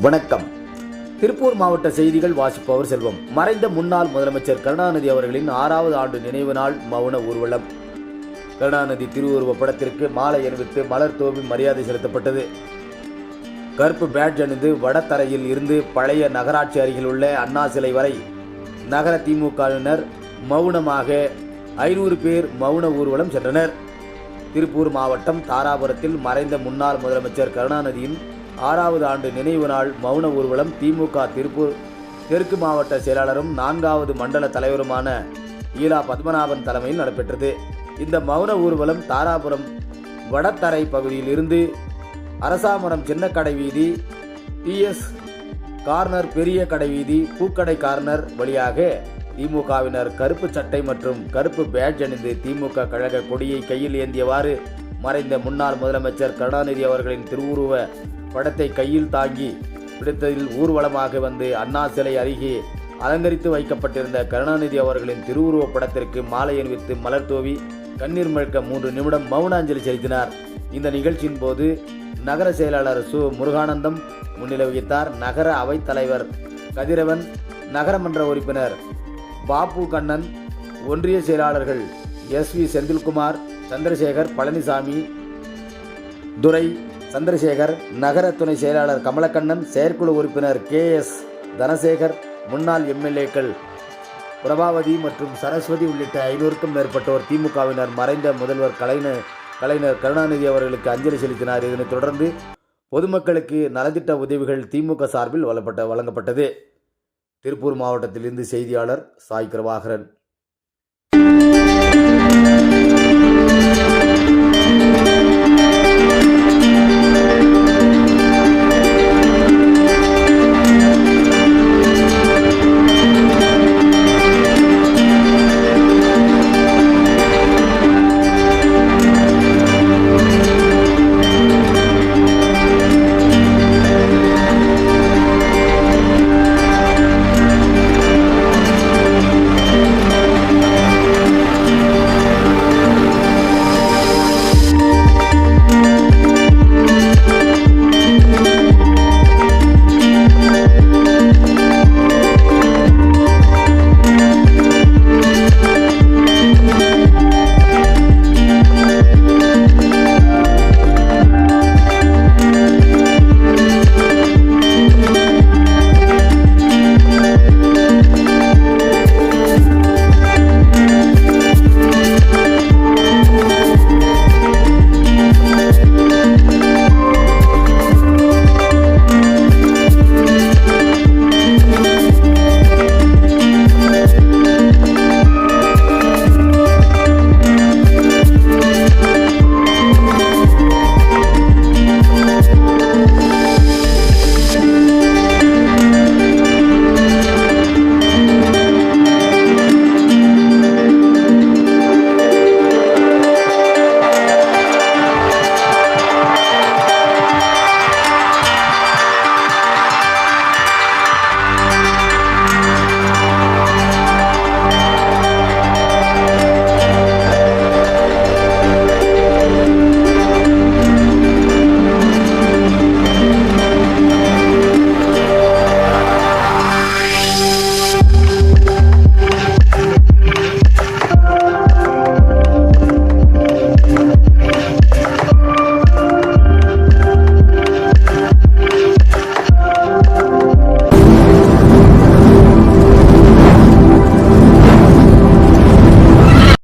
வணக்கம். திருப்பூர் மாவட்ட செய்திகள் வாசிப்பவர் செல்வம். மறைந்த முன்னாள் முதலமைச்சர் கருணாநிதி அவர்களின் ஆறாவது ஆண்டு நினைவு நாள் மௌன ஊர்வலம். கருணாநிதி திருவுருவ படத்திற்கு மாலை அணிவித்து மலர் தோவி மரியாதை செலுத்தப்பட்டது. கருப்பு பேட்ஜ் அணிந்து வடதரையில் இருந்து பழைய நகராட்சி அருகில் உள்ள அண்ணா சிலை வரை நகர திமுகவினர் மௌனமாக ஐநூறு பேர் மௌன ஊர்வலம் சென்றனர். திருப்பூர் மாவட்டம் தாராபுரத்தில் மறைந்த முன்னாள் முதலமைச்சர் கருணாநிதியின் ஆறாவது ஆண்டு நினைவு நாள் மௌன ஊர்வலம் திமுக திருப்பூர் தெற்கு மாவட்ட செயலாளரும் நான்காவது மண்டல தலைவருமான ஈலா பத்மநாபன் தலைமையில் நடைபெற்றது. இந்த மௌன ஊர்வலம் தாராபுரம் வடத்தரை பகுதியில் இருந்து அரசாமரம் சின்னக்கடை வீதி டிஎஸ் கார்னர் பெரிய கடை வீதி பூக்கடை கார்னர் வழியாக திமுகவினர் கருப்பு சட்டை மற்றும் கருப்பு பேட்ஜ் அணிந்து திமுக கழக கொடியை கையில் ஏந்தியவாறு மறைந்த முன்னாள் முதலமைச்சர் கருணாநிதி அவர்களின் திருவுருவ படத்தை கையில் தாங்கி பிடித்ததில் ஊர்வலமாக வந்து அண்ணா சிலை அருகே அலங்கரித்து வைக்கப்பட்டிருந்த கருணாநிதி அவர்களின் திருவுருவப் படத்திற்கு மாலை அணிவித்து மலர் தூவி கண்ணீர் மழ்க்க மூன்று நிமிடம் மௌன அஞ்சலி செலுத்தினார். இந்த நிகழ்ச்சியின் போது நகர செயலாளர் சு. முருகானந்தம் முன்னிலை வகித்தார். நகர அவைத் தலைவர் கதிரவன் நகரமன்ற உறுப்பினர் பாபு கண்ணன் ஒன்றிய செயலாளர்கள் எஸ். வி. செந்தில்குமார் சந்திரசேகர் பழனிசாமி துரை சந்திரசேகர் நகர துணை செயலாளர் கமலக்கண்ணன் செயற்குழு உறுப்பினர் கே. எஸ். தனசேகர் முன்னாள் எம்எல்ஏக்கள் பிரபாவதி மற்றும் சரஸ்வதி உள்ளிட்ட ஐநூறுக்கும் மேற்பட்டோர் திமுகவினர் மறைந்த முதல்வர் கலைஞர் கலைஞர் கருணாநிதி அவர்களுக்கு அஞ்சலி செலுத்தினார். இதனைத் தொடர்ந்து பொதுமக்களுக்கு நலத்திட்ட உதவிகள் திமுக சார்பில் வழங்கப்பட்ட வழங்கப்பட்டது. திருப்பூர் மாவட்டத்திலிருந்து செய்தியாளர் சாய் கிருபாகரன்.